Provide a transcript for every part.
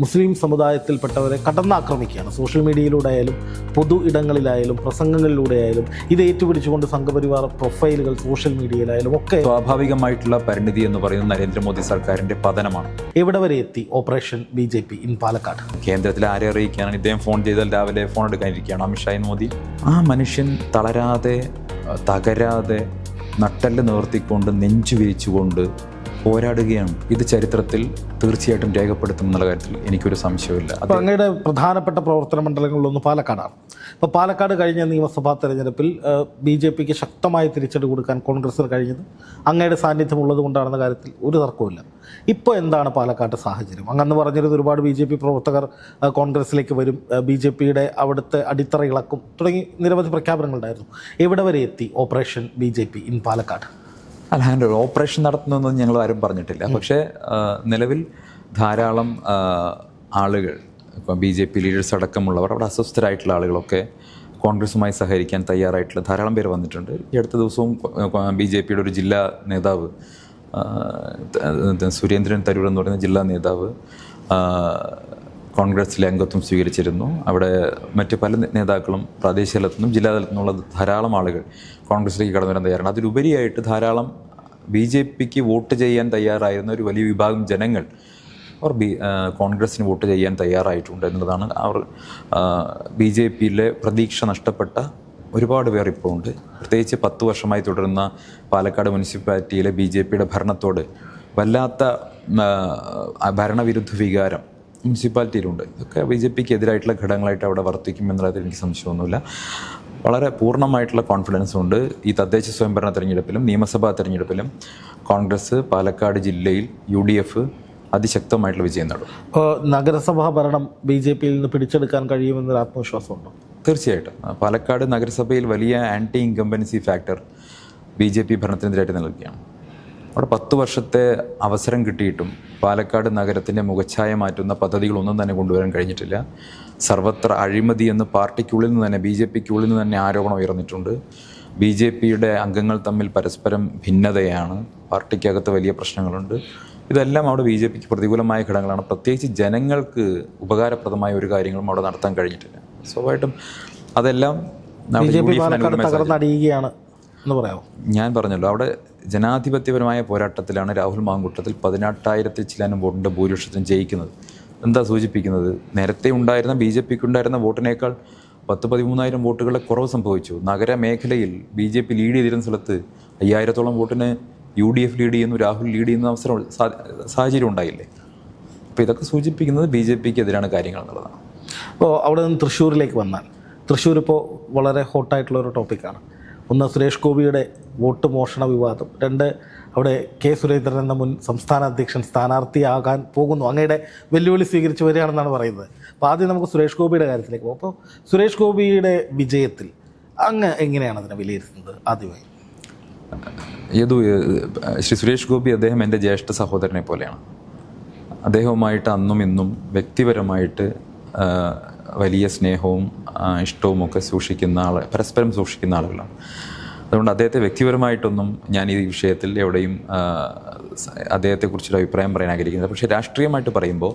മുസ്ലിം സമുദായത്തിൽപ്പെട്ടവരെ കടന്നാക്രമിക്കുകയാണ്. Social മീഡിയയിലൂടെ ആയാലും പൊതു ഇടങ്ങളിലായാലും പ്രസംഗങ്ങളിലൂടെ ആയാലും ഇത് ഏറ്റുപിടിച്ചുകൊണ്ട് സംഘപരിവാർ പ്രൊഫൈലുകൾ സോഷ്യൽ മീഡിയയിലായാലും ഒക്കെ സ്വാഭാവികമായിട്ടുള്ള പരിണിതി എന്ന് പറയുന്നത് നരേന്ദ്രമോദി സർക്കാരിന്റെ പതനമാണ്. എവിടെ വരെ എത്തി operation B J P in Palakkad? കേന്ദ്രത്തിൽ ആരെ അറിയിക്കാനാണ്? ഇദ്ദേഹം ഫോൺ ചെയ്താൽ രാവിലെ ഫോൺ എടുക്കാനിരിക്കുകയാണ്. അമിത്ഷാ മോദി. ആ മനുഷ്യൻ തളരാതെ തകരാതെ നട്ടൽ നിവർത്തിക്കൊണ്ട് നെഞ്ചു വിരിച്ചുകൊണ്ട് പോരാടുകയാണ്. ഇത് ചരിത്രത്തിൽ തീർച്ചയായിട്ടും രേഖപ്പെടുത്തും എന്നുള്ള കാര്യത്തിൽ എനിക്കൊരു സംശയമില്ല അപ്പോൾ അങ്ങയുടെ പ്രധാനപ്പെട്ട പ്രവർത്തന മണ്ഡലങ്ങളിലൊന്ന് പാലക്കാടാണ്. ഇപ്പോൾ പാലക്കാട് കഴിഞ്ഞ നിയമസഭാ തെരഞ്ഞെടുപ്പിൽ ബി ജെ പിക്ക് ശക്തമായ തിരിച്ചടി കൊടുക്കാൻ കോൺഗ്രസിന് കഴിഞ്ഞത് അങ്ങയുടെ സാന്നിധ്യം ഉള്ളത് കൊണ്ടാണെന്ന കാര്യത്തിൽ ഒരു തർക്കവുമില്ല. ഇപ്പോൾ എന്താണ് പാലക്കാട്ട് സാഹചര്യം? അങ്ങന്ന് പറഞ്ഞിരുന്ന ഒരുപാട് ബി ജെ പി പ്രവർത്തകർ കോൺഗ്രസ്സിലേക്ക് കോൺഗ്രസിലേക്ക് വരും. ബി ജെ പിയുടെ അവിടുത്തെ അടിത്തറ ഇളക്കും തുടങ്ങി നിരവധി പ്രഖ്യാപനങ്ങളുണ്ടായിരുന്നു. എവിടെ വരെ എത്തി operation B J P in Palakkad? അല്ല അങ്ങനെ ഒരു ഓപ്പറേഷൻ നടത്തുന്നൊന്നും ഞങ്ങൾ ആരും പറഞ്ഞിട്ടില്ല. പക്ഷേ നിലവിൽ ധാരാളം ആളുകൾ ഇപ്പം ബി ജെ പി ലീഡേഴ്സ് അടക്കമുള്ളവർ അവിടെ അസ്വസ്ഥരായിട്ടുള്ള ആളുകളൊക്കെ കോൺഗ്രസുമായി സഹകരിക്കാൻ തയ്യാറായിട്ടുള്ള ധാരാളം പേര് വന്നിട്ടുണ്ട്. ഈ അടുത്ത ദിവസവും ബി ജെ പിയുടെ ഒരു ജില്ലാ നേതാവ് സുരേന്ദ്രൻ തരൂർ എന്ന് പറയുന്ന ജില്ലാ നേതാവ് കോൺഗ്രസിലെ അംഗത്വം സ്വീകരിച്ചിരുന്നു. അവിടെ മറ്റ് പല നേതാക്കളും പ്രാദേശിക തലത്തു നിന്നും ജില്ലാ തലത്തു നിന്നുള്ള ധാരാളം ആളുകൾ കോൺഗ്രസിലേക്ക് കടന്നു വരാൻ തയ്യാറാണ്. അതിലുപരിയായിട്ട് ധാരാളം ബി ജെ പിക്ക് വോട്ട് ചെയ്യാൻ തയ്യാറായിരുന്ന ഒരു വലിയ വിഭാഗം ജനങ്ങൾ അവർ ബി ആ, കോൺഗ്രസിന് വോട്ട് ചെയ്യാൻ തയ്യാറായിട്ടുണ്ട് എന്നുള്ളതാണ് അവർ ബി ജെ പിയിലെ പ്രതീക്ഷ നഷ്ടപ്പെട്ട ഒരുപാട് പേർ ഇപ്പോൾ ഉണ്ട്. പ്രത്യേകിച്ച് പത്ത് വർഷമായി തുടരുന്ന പാലക്കാട് മുനിസിപ്പാലിറ്റിയിലെ ബി ജെ പിയുടെ ഭരണത്തോട് വല്ലാത്ത ഭരണവിരുദ്ധ വികാരം മുനിസിപ്പാലിറ്റിയിലുണ്ട്. ഇതൊക്കെ ബി ജെ പിക്ക് എതിരായിട്ടുള്ള ഘടകങ്ങളായിട്ട് അവിടെ വർത്തിക്കും എന്നുള്ളതിൽ എനിക്ക് സംശയമൊന്നുമില്ല. വളരെ പൂർണമായിട്ടുള്ള കോൺഫിഡൻസ് ഉണ്ട്. ഈ തദ്ദേശ സ്വയംഭരണ തെരഞ്ഞെടുപ്പിലും നിയമസഭാ തെരഞ്ഞെടുപ്പിലും കോൺഗ്രസ് പാലക്കാട് ജില്ലയിൽ യു ഡി എഫ് അതിശക്തമായിട്ടുള്ള വിജയം നേടും. ഇപ്പോൾ നഗരസഭാ ഭരണം ബി ജെ പിയിൽ നിന്ന് പിടിച്ചെടുക്കാൻ കഴിയുമെന്നൊരു ആത്മവിശ്വാസമുണ്ടോ? തീർച്ചയായിട്ടും. പാലക്കാട് നഗരസഭയിൽ വലിയ anti incumbency factor B J P ഭരണത്തിനെതിരായിട്ട് നിൽക്കുകയാണ് അവിടെ പത്ത് വർഷത്തെ അവസരം കിട്ടിയിട്ടും പാലക്കാട് നഗരത്തിന്റെ മുഖച്ഛായ മാറ്റുന്ന പദ്ധതികളൊന്നും തന്നെ കൊണ്ടുവരാൻ കഴിഞ്ഞിട്ടില്ല. സർവത്ര അഴിമതി എന്ന് പാർട്ടിക്കുള്ളിൽ നിന്ന് തന്നെ ബി ജെ പിക്കുള്ളിൽ നിന്ന് തന്നെ ആരോപണം ഉയർന്നിട്ടുണ്ട്. ബി ജെ പിയുടെ അംഗങ്ങൾ തമ്മിൽ പരസ്പരം ഭിന്നതയാണ്. പാർട്ടിക്കകത്ത് വലിയ പ്രശ്നങ്ങളുണ്ട്. ഇതെല്ലാം അവിടെ ബി ജെ പിക്ക് പ്രതികൂലമായ ഘടകങ്ങളാണ്. പ്രത്യേകിച്ച് ജനങ്ങൾക്ക് ഉപകാരപ്രദമായ ഒരു കാര്യങ്ങളും അവിടെ നടത്താൻ കഴിഞ്ഞിട്ടില്ല. സ്വാഭാവികമായിട്ടും അതെല്ലാം ഞാൻ പറഞ്ഞല്ലോ അവിടെ ജനാധിപത്യപരമായ പോരാട്ടത്തിലാണ് രാഹുൽ മാങ്കുട്ടത്തിൽ പതിനെട്ടായിരത്തിൽ ചിലാനും വോട്ടിന്റെ ഭൂരിപക്ഷത്തിനും ജയിക്കുന്നത്. എന്താ സൂചിപ്പിക്കുന്നത്? നേരത്തെ ഉണ്ടായിരുന്ന ബി ജെ പിക്ക് ഉണ്ടായിരുന്ന വോട്ടിനേക്കാൾ പത്ത് പതിമൂന്നായിരം വോട്ടുകളുടെ കുറവ് സംഭവിച്ചു. നഗരമേഖലയിൽ ബി ജെ പി ലീഡ് ചെയ്തിരുന്ന സ്ഥലത്ത് അയ്യായിരത്തോളം വോട്ടിന് യു ഡി എഫ് ലീഡ് ചെയ്യുന്നു രാഹുൽ ലീഡ് ചെയ്യുന്ന അവസരം സാഹചര്യം ഉണ്ടായില്ലേ? അപ്പോൾ ഇതൊക്കെ സൂചിപ്പിക്കുന്നത് ബി ജെ പിക്ക് എതിരാണ് കാര്യങ്ങൾ എന്നുള്ളതാണ്. അപ്പോൾ അവിടെ നിന്ന് തൃശ്ശൂരിലേക്ക് വന്നാൽ തൃശ്ശൂർ ഇപ്പോൾ വളരെ ഹോട്ടായിട്ടുള്ള ഒരു ടോപ്പിക്കാണ്. ഒന്ന് സുരേഷ് ഗോപിയുടെ വോട്ട് മോഷണ വിവാദം. രണ്ട് അവിടെ കെ സുരേന്ദ്രൻ എന്ന മുൻ സംസ്ഥാന അധ്യക്ഷൻ സ്ഥാനാർത്ഥിയാകാൻ പോകുന്നു. അങ്ങയുടെ വെല്ലുവിളി സ്വീകരിച്ചു വരികയാണെന്നാണ് പറയുന്നത്. അപ്പോൾ ആദ്യം നമുക്ക് സുരേഷ് ഗോപിയുടെ കാര്യത്തിലേക്ക് പോകും. അപ്പോൾ സുരേഷ് ഗോപിയുടെ വിജയത്തിൽ അങ്ങ് എങ്ങനെയാണ് അതിനെ വിലയിരുത്തുന്നത് ആദ്യമായി? ഏതു ശ്രീ സുരേഷ് ഗോപി അദ്ദേഹം എന്റെ ജ്യേഷ്ഠ സഹോദരനെ പോലെയാണ്. അദ്ദേഹവുമായിട്ട് അന്നും ഇന്നും വ്യക്തിപരമായിട്ട് വലിയ സ്നേഹവും ഇഷ്ടവും ഒക്കെ സൂക്ഷിക്കുന്ന ആൾ പരസ്പരം സൂക്ഷിക്കുന്ന ആളുകളാണ്. അതുകൊണ്ട് അദ്ദേഹത്തെ വ്യക്തിപരമായിട്ടൊന്നും ഞാൻ ഈ വിഷയത്തിൽ എവിടെയും അദ്ദേഹത്തെക്കുറിച്ചൊരു അഭിപ്രായം പറയാൻ ആഗ്രഹിക്കുന്നത് പക്ഷേ രാഷ്ട്രീയമായിട്ട് പറയുമ്പോൾ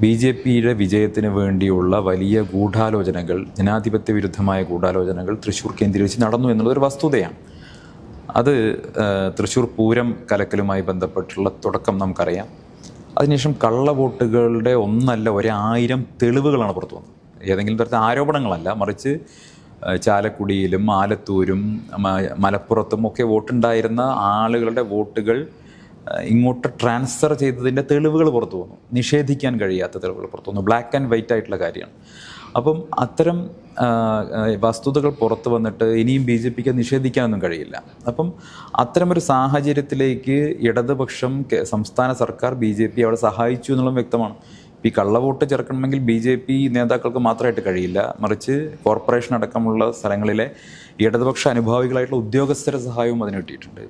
ബി ജെ പിയുടെ വിജയത്തിന് വേണ്ടിയുള്ള വലിയ ഗൂഢാലോചനകൾ ജനാധിപത്യ വിരുദ്ധമായ ഗൂഢാലോചനകൾ തൃശ്ശൂർ കേന്ദ്രീകരിച്ച് നടന്നു എന്നുള്ളൊരു വസ്തുതയാണ്. അത് തൃശ്ശൂർ പൂരം കലക്കലുമായി ബന്ധപ്പെട്ടുള്ള തുടക്കം നമുക്കറിയാം. അതിനുശേഷം കള്ളവോട്ടുകളുടെ ഒന്നല്ല ഒരായിരം തെളിവുകളാണ് പുറത്തു വന്നത്. ഏതെങ്കിലും തരത്തിൽ ആരോപണങ്ങളല്ല. മറിച്ച് ചാലക്കുടിയിലും ആലത്തൂരും മലപ്പുറത്തും ഒക്കെ വോട്ടുണ്ടായിരുന്ന ആളുകളുടെ വോട്ടുകൾ ഇങ്ങോട്ട് ട്രാൻസ്ഫർ ചെയ്തതിന്റെ തെളിവുകൾ പുറത്തു വന്നു. നിഷേധിക്കാൻ കഴിയാത്ത തെളിവുകൾ പുറത്തു വന്നു. ബ്ലാക്ക് ആൻഡ് വൈറ്റ് ആയിട്ടുള്ള കാര്യമാണ്. അപ്പം അത്തരം വസ്തുതകൾ പുറത്തു വന്നിട്ട് ഇനിയും ബി ജെ പിക്ക് നിഷേധിക്കാനൊന്നും കഴിയില്ല. അപ്പം അത്തരമൊരു സാഹചര്യത്തിലേക്ക് ഇടതുപക്ഷം സംസ്ഥാന സർക്കാർ ബി ജെ പി അവിടെ സഹായിച്ചു എന്നുള്ളതും വ്യക്തമാണ്. ഈ കള്ളവോട്ട് ചേർക്കണമെങ്കിൽ ബി ജെ പി നേതാക്കൾക്ക് മാത്രമായിട്ട് കഴിയില്ല. മറിച്ച് കോർപ്പറേഷൻ അടക്കമുള്ള സ്ഥലങ്ങളിലെ ഇടതുപക്ഷ അനുഭാവികളായിട്ടുള്ള ഉദ്യോഗസ്ഥരുടെ സഹായവും അതിന് കിട്ടിയിട്ടുണ്ട്.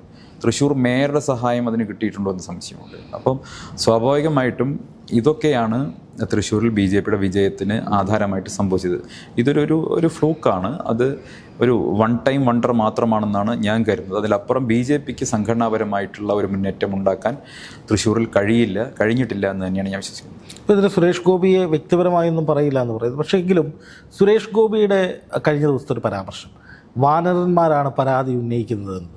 തൃശ്ശൂർ മേയറുടെ സഹായം അതിന് കിട്ടിയിട്ടുണ്ടോ എന്ന് സംശയമുണ്ട്. അപ്പം സ്വാഭാവികമായിട്ടും ഇതൊക്കെയാണ് തൃശ്ശൂരിൽ ബി ജെ പിയുടെ വിജയത്തിന് ആധാരമായിട്ട് സംഭവിച്ചത്. ഇതൊരു ഒരു ഫ്ലൂക്കാണ്. അത് ഒരു വൺ ടൈം വണ്ടർ മാത്രമാണെന്നാണ് ഞാൻ കരുതുന്നത്. അതിലപ്പുറം ബി ജെ പിക്ക് സംഘടനാപരമായിട്ടുള്ള ഒരു മുന്നേറ്റം ഉണ്ടാക്കാൻ തൃശ്ശൂരിൽ കഴിയില്ല കഴിഞ്ഞിട്ടില്ല എന്ന് തന്നെയാണ് ഞാൻ വിശ്വസിക്കുന്നത്. ഇപ്പോൾ ഇതിൽ സുരേഷ് ഗോപിയെ വ്യക്തിപരമായൊന്നും പറയില്ല എന്ന് പറയുന്നത്. പക്ഷേ എങ്കിലും സുരേഷ് ഗോപിയുടെ കഴിഞ്ഞ ദിവസത്തെ ഒരു പരാമർശം വാനരന്മാരാണ് പരാതി ഉന്നയിക്കുന്നതെന്ന്.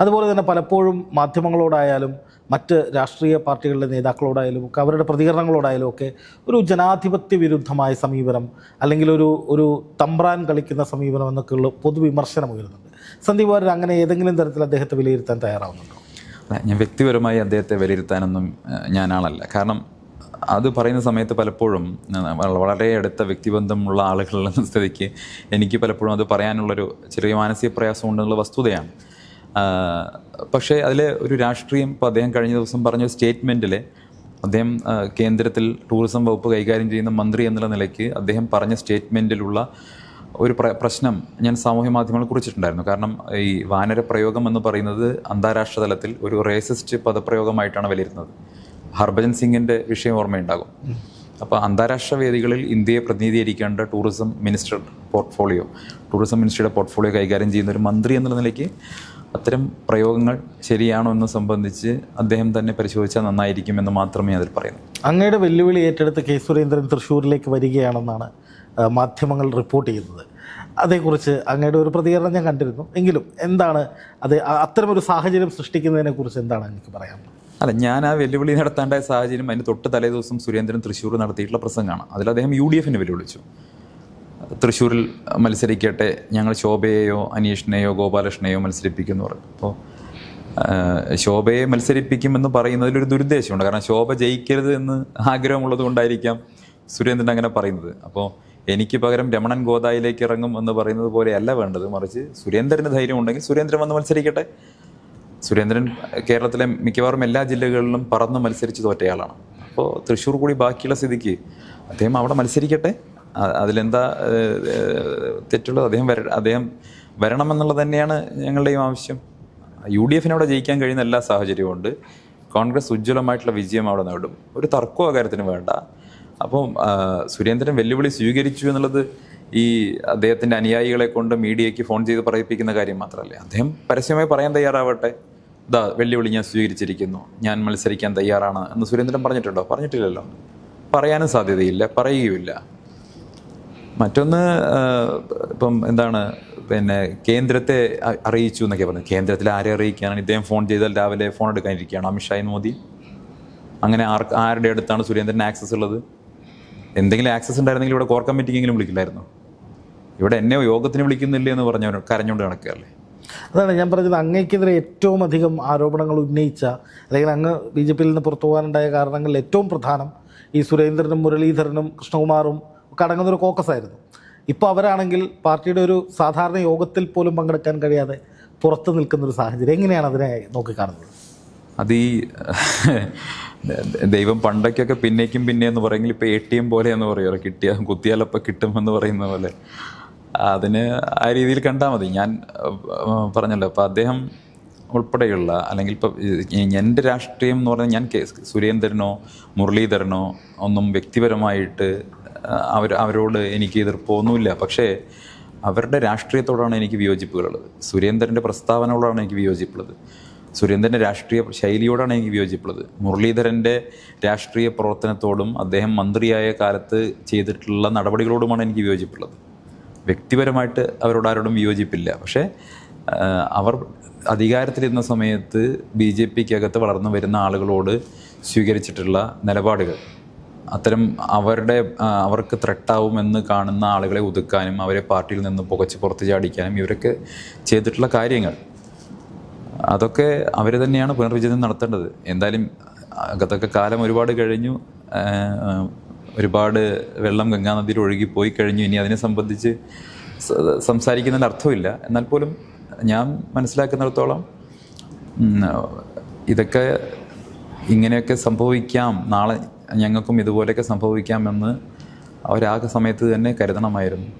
അതുപോലെ തന്നെ പലപ്പോഴും മാധ്യമങ്ങളോടായാലും മറ്റ് രാഷ്ട്രീയ പാർട്ടികളുടെ നേതാക്കളോടായാലും ഒക്കെ അവരുടെ പ്രതികരണങ്ങളോടായാലും ഒക്കെ ഒരു ജനാധിപത്യ വിരുദ്ധമായ സമീപനം അല്ലെങ്കിൽ ഒരു ഒരു തമ്പ്രാൻ കളിക്കുന്ന സമീപനം എന്നൊക്കെയുള്ള പൊതുവിമർശനം ഉയരുന്നുണ്ട്. സന്ദീപ് വാര്യർ അങ്ങനെ ഏതെങ്കിലും തരത്തിൽ അദ്ദേഹത്തെ വിലയിരുത്താൻ തയ്യാറാവുന്നുണ്ടോ? അല്ല, ഞാൻ വ്യക്തിപരമായി അദ്ദേഹത്തെ വിലയിരുത്താനൊന്നും ഞാനാളല്ല. കാരണം അത് പറയുന്ന സമയത്ത് പലപ്പോഴും വളരെ അടുത്ത വ്യക്തിബന്ധമുള്ള ആളുകളുടെ സ്ഥിതിക്ക് എനിക്ക് പലപ്പോഴും അത് പറയാനുള്ളൊരു ചെറിയ മാനസിക പ്രയാസം ഉണ്ടെന്നുള്ള വസ്തുതയാണ്. പക്ഷേ അതിൽ ഒരു രാഷ്ട്രീയം ഇപ്പോൾ അദ്ദേഹം കഴിഞ്ഞ ദിവസം പറഞ്ഞ സ്റ്റേറ്റ്മെന്റിൽ അദ്ദേഹം കേന്ദ്രത്തിൽ ടൂറിസം വകുപ്പ് കൈകാര്യം ചെയ്യുന്ന മന്ത്രി എന്നുള്ള നിലയ്ക്ക് അദ്ദേഹം പറഞ്ഞ സ്റ്റേറ്റ്മെന്റിലുള്ള ഒരു പ്ര- പ്രശ്നം ഞാൻ സാമൂഹ്യ മാധ്യമങ്ങളിൽ കുറിച്ചിട്ടുണ്ടായിരുന്നു. കാരണം ഈ വാനര പ്രയോഗം എന്ന് പറയുന്നത് അന്താരാഷ്ട്ര തലത്തിൽ ഒരു റേസിസ്റ്റ് പദപ്രയോഗമായിട്ടാണ് വിലയിരുന്നത് ഹർഭജൻ സിംഗിന്റെ വിഷയം ഓർമ്മയുണ്ടാകും. അപ്പോൾ അന്താരാഷ്ട്ര വേദികളിൽ ഇന്ത്യയെ പ്രതിനിധീകരിക്കേണ്ട ടൂറിസം മിനിസ്റ്റർ പോർട്ട്ഫോളിയോ ടൂറിസം മിനിസ്റ്ററുടെ പോർട്ട്ഫോളിയോ കൈകാര്യം ചെയ്യുന്ന ഒരു മന്ത്രി എന്നുള്ള നിലയ്ക്ക് അത്തരം പ്രയോഗങ്ങൾ ശരിയാണോ എന്ന് സംബന്ധിച്ച് അദ്ദേഹം തന്നെ പരിശോധിച്ചാൽ നന്നായിരിക്കുമെന്ന് മാത്രമേ അതിൽ പറയുന്നു അങ്ങയുടെ വെല്ലുവിളി ഏറ്റെടുത്ത് കെ സുരേന്ദ്രൻ തൃശ്ശൂരിലേക്ക് വരികയാണെന്നാണ് മാധ്യമങ്ങൾ റിപ്പോർട്ട് ചെയ്യുന്നത്. അതേക്കുറിച്ച് അങ്ങയുടെ ഒരു പ്രതികരണം ഞാൻ കണ്ടിരുന്നു. എങ്കിലും എന്താണ് അത് അത്തരമൊരു സാഹചര്യം സൃഷ്ടിക്കുന്നതിനെ കുറിച്ച് എന്താണ് എനിക്ക് പറയാനുള്ളത്? അല്ല ഞാൻ ആ വെല്ലുവിളി നടത്താണ്ടായ സാഹചര്യം അതിന് തൊട്ട് തലേ ദിവസം സുരേന്ദ്രൻ തൃശ്ശൂർ നടത്തിയിട്ടുള്ള പ്രസംഗമാണ്. അതിൽ അദ്ദേഹം യു ഡി എഫിനെ വെല്ലുവിളിച്ചു. തൃശ്ശൂരിൽ മത്സരിക്കട്ടെ ഞങ്ങൾ ശോഭയെയോ അനീഷിനെയോ ഗോപാലകൃഷ്ണനെയോ മത്സരിപ്പിക്കുമെന്ന് പറഞ്ഞു. അപ്പോൾ ശോഭയെ മത്സരിപ്പിക്കുമെന്ന് പറയുന്നതിലൊരു ദുരുദ്ദേശമുണ്ട്. കാരണം ശോഭ ജയിക്കരുത് എന്ന് ആഗ്രഹമുള്ളത് കൊണ്ടായിരിക്കാം സുരേന്ദ്രൻ അങ്ങനെ പറയുന്നത്. അപ്പോൾ എനിക്ക് പകരം രമണൻ ഗോദായിലേക്ക് ഇറങ്ങും എന്ന് പറയുന്നത് പോലെയല്ല വേണ്ടത്. മറിച്ച് സുരേന്ദ്രന് ധൈര്യം ഉണ്ടെങ്കിൽ സുരേന്ദ്രൻ വന്ന് മത്സരിക്കട്ടെ. സുരേന്ദ്രൻ കേരളത്തിലെ മിക്കവാറും എല്ലാ ജില്ലകളിലും പറന്ന് മത്സരിച്ച് തോറ്റയാളാണ് അപ്പോൾ തൃശ്ശൂർ കൂടി ബാക്കിയുള്ള സ്ഥിതിക്ക് അദ്ദേഹം അവിടെ മത്സരിക്കട്ടെ. അതിലെന്താ തെറ്റുള്ളത്? അദ്ദേഹം വര അദ്ദേഹം വരണമെന്നുള്ളത് തന്നെയാണ് ഞങ്ങളുടെയും ആവശ്യം. യു ഡി എഫിന് അവിടെ ജയിക്കാൻ കഴിയുന്ന എല്ലാ സാഹചര്യവും ഉണ്ട്. കോൺഗ്രസ് ഉജ്ജ്വലമായിട്ടുള്ള വിജയം അവിടെ നേടും. ഒരു തർക്കവും കാര്യത്തിന് വേണ്ട. അപ്പം സുരേന്ദ്രൻ വെല്ലുവിളി സ്വീകരിച്ചു എന്നുള്ളത് ഈ അദ്ദേഹത്തിന്റെ അനുയായികളെ കൊണ്ട് മീഡിയയ്ക്ക് ഫോൺ ചെയ്ത് പറയിപ്പിക്കുന്ന കാര്യം മാത്രമല്ല. അദ്ദേഹം പരസ്യമായി പറയാൻ തയ്യാറാവട്ടെ. ഇതാ വെല്ലുവിളി ഞാൻ സ്വീകരിച്ചിരിക്കുന്നു. ഞാൻ മത്സരിക്കാൻ തയ്യാറാണ് എന്ന് സുരേന്ദ്രൻ പറഞ്ഞിട്ടുണ്ടോ? പറഞ്ഞിട്ടില്ലല്ലോ. പറയാനും സാധ്യതയില്ല. പറയുകയുമില്ല. മറ്റൊന്ന് ഇപ്പം എന്താണ് പിന്നെ കേന്ദ്രത്തെ അറിയിച്ചു എന്നൊക്കെ പറഞ്ഞു. കേന്ദ്രത്തിൽ ആരെ അറിയിക്കാനാണ് ഇദ്ദേഹം ഫോൺ ചെയ്താൽ രാവിലെ ഫോൺ എടുക്കാനിരിക്കുകയാണ്. അമിത്ഷായും മോദി. അങ്ങനെ ആർ ആരുടെ അടുത്താണ് സുരേന്ദ്രൻ ആക്സസ് ഉള്ളത്? എന്തെങ്കിലും ആക്സസ് ഉണ്ടായിരുന്നെങ്കിൽ ഇവിടെ കോർ കമ്മിറ്റിക്കെങ്കിലും വിളിക്കില്ലായിരുന്നു? ഇവിടെ എന്നെ യോഗത്തിന് വിളിക്കുന്നില്ല എന്ന് പറഞ്ഞവർ കരഞ്ഞുകൊണ്ട് നടക്കുകയല്ലേ? അതാണ് ഞാൻ പറഞ്ഞത്. അങ്ങേക്കെതിരെ ഏറ്റവും അധികം ആരോപണങ്ങൾ ഉന്നയിച്ച അല്ലെങ്കിൽ അങ്ങ് ബി ജെ പിയിൽ നിന്ന് പുറത്തു പോകാനുണ്ടായ കാരണങ്ങളിൽ ഏറ്റവും പ്രധാനം ഈ സുരേന്ദ്രനും മുരളീധരനും കൃഷ്ണകുമാറും അടങ്ങുന്ന ഒരു കോക്കസ് ആയിരുന്നു. ഇപ്പോൾ അവരാണെങ്കിൽ പാർട്ടിയുടെ ഒരു സാധാരണ യോഗത്തിൽ പോലും പങ്കെടുക്കാൻ കഴിയാതെ പുറത്ത് നിൽക്കുന്ന ഒരു സാഹചര്യം. എങ്ങനെയാണ് അതിനെ നോക്കിക്കാണുന്നത്? അത് ഈ ദൈവം പണ്ടൊക്കെയൊക്കെ പിന്നേക്കും പിന്നെ എന്ന് പറയുമെങ്കിൽ ഇപ്പൊ എ ടി എം പോലെ എന്ന് പറയുമോ കിട്ടിയാൽ കുത്തിയാലപ്പോൾ കിട്ടുമെന്ന് പറയുന്ന പോലെ. അതിന് ആ രീതിയിൽ കണ്ടാൽ മതി. ഞാൻ പറഞ്ഞല്ലോ അപ്പോൾ അദ്ദേഹം ഉൾപ്പെടെയുള്ള അല്ലെങ്കിൽ ഇപ്പം എന്റെ രാഷ്ട്രീയം എന്ന് പറഞ്ഞാൽ ഞാൻ സുരേന്ദ്രനോ മുരളീധരനോ ഒന്നും വ്യക്തിപരമായിട്ട് അവർ അവരോട് എനിക്ക് എതിർപ്പൊന്നുമില്ല പക്ഷേ അവരുടെ രാഷ്ട്രീയത്തോടാണ് എനിക്ക് വിയോജിപ്പുകളുള്ളത്. സുരേന്ദ്രന്റെ പ്രസ്താവനകളോടാണ് എനിക്ക് വിയോജിപ്പുള്ളത്. സുരേന്ദ്രന്റെ രാഷ്ട്രീയ ശൈലിയോടാണ് എനിക്ക് വിയോജിപ്പുള്ളത്. മുരളീധരന്റെ രാഷ്ട്രീയ പ്രവർത്തനത്തോടും അദ്ദേഹം മന്ത്രിയായ കാലത്ത് ചെയ്തിട്ടുള്ള നടപടികളോടുമാണ് എനിക്ക് വിയോജിപ്പുള്ളത്. വ്യക്തിപരമായിട്ട് അവരോട് ആരോടും വിയോജിപ്പില്ല. പക്ഷേ അവർ അധികാരത്തിലിരുന്ന സമയത്ത് ബി ജെ പിക്കകത്ത് വളർന്നു വരുന്ന ആളുകളോട് സ്വീകരിച്ചിട്ടുള്ള നിലപാടുകൾ. അത്തരം അവരുടെ അവർക്ക് ത്രെട്ടാവുമെന്ന് കാണുന്ന ആളുകളെ ഒതുക്കാനും അവരെ പാർട്ടിയിൽ നിന്ന് പുകച്ച് പുറത്ത് ചാടിക്കാനും ഇവരൊക്കെ ചെയ്തിട്ടുള്ള കാര്യങ്ങൾ. അതൊക്കെ അവർ തന്നെയാണ് പുനർവിചിന്തനം നടത്തേണ്ടത്. എന്തായാലും അതൊക്കെ കാലം ഒരുപാട് കഴിഞ്ഞു. ഒരുപാട് വെള്ളം ഗംഗാനദിയിൽ ഒഴുകി പോയി കഴിഞ്ഞു. ഇനി അതിനെ സംബന്ധിച്ച് സംസാരിക്കുന്നതിന് അർത്ഥമില്ല. എന്നാൽ പോലും ഞാൻ മനസ്സിലാക്കുന്നിടത്തോളം ഇതൊക്കെ ഇങ്ങനെയൊക്കെ സംഭവിക്കാം നാളെ ഞങ്ങൾക്കും ഇതുപോലെയൊക്കെ സംഭവിക്കാമെന്ന് അവരാകെ സമയത്ത് തന്നെ കരുതണമായിരുന്നു.